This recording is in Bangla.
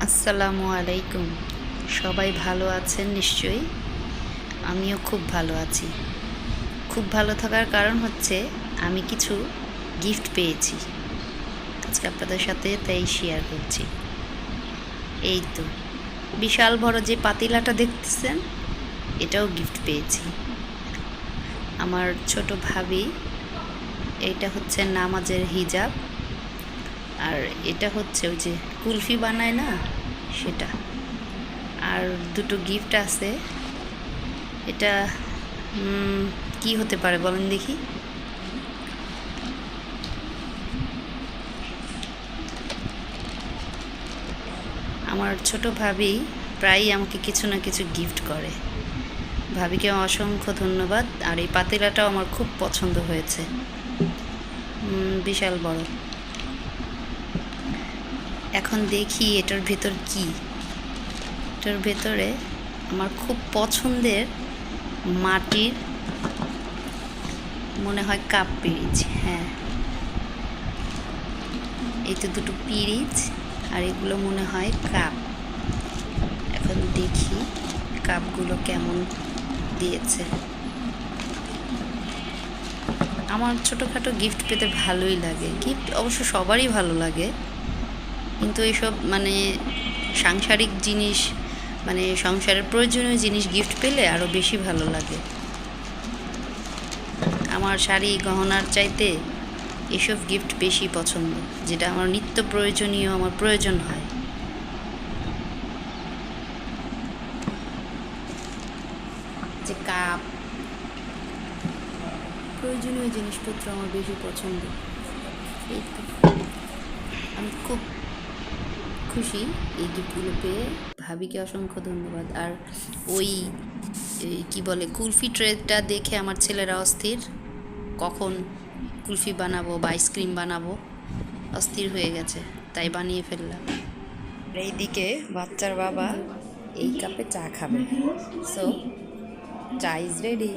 আসসালামু আলাইকুম। সবাই ভালো আছেন নিশ্চয়ই? আমিও খুব ভালো আছি। খুব ভালো থাকার কারণ হচ্ছে আমি কিছু গিফট পেয়েছি। আজকে আপনাদের সাথে তাই শেয়ার করছি। এই তো, বিশাল বড় যে পাতিলাটা দেখতেছেন, এটাও গিফট পেয়েছি। আমার ছোট ভাবি, এটা হচ্ছে নামাজের হিজাব। আর এটা হচ্ছে ওই যে কুলফি বানায় না, সেটা। আর দুটো গিফট আছে। এটা কি হতে পারে বলেন দেখি। আমার ছোট ভাবি প্রায়ই আমাকে কিছু না কিছু গিফট করে। ভাবিকে অসংখ্য ধন্যবাদ, আর এই পাতিলাটাও আমার খুব পছন্দ হয়েছে। বিশাল বড়। এখন দেখি এটার ভেতর কি। এটার ভেতরে আমার খুব পছন্দের মাটির মনে হয় কাপ পিরিচ হ্যাঁ। এই তো দুটো পিরিচ আর এগুলো মনে হয় কাপ। এখন দেখি কাপগুলো কেমন দিয়েছে। আমার ছোটোখাটো গিফট পেতে ভালোই লাগে। গিফট অবশ্য সবারই ভালো লাগে। কিন্তু এইসব মানে সাংসারিক জিনিস মানে সংসারের প্রয়োজনীয় জিনিস গিফট পেলে আরও বেশি ভালো লাগে। আমার শাড়ি গহনার চাইতে এসব গিফট বেশি পছন্দ, যেটা আমার নিত্য প্রয়োজনীয়, আমার প্রয়োজন হয়। যে কাপ প্রয়োজনীয় জিনিসপত্র আমার বেশি পছন্দ। আমি খুব খুশি, এই গিফটগুলো পেয়ে ভাবিকে অসংখ্য ধন্যবাদ। আর ওই কি বলে, কুলফি ট্রেটা দেখে আমার ছেলেরা অস্থির। কখন কুলফি বানাবো বা আইসক্রিম বানাবো, অস্থির হয়ে গেছে, তাই বানিয়ে ফেললাম। এইদিকে বাচ্চার বাবা এই কাপে চা খাবে। সো চা ইজ রেডি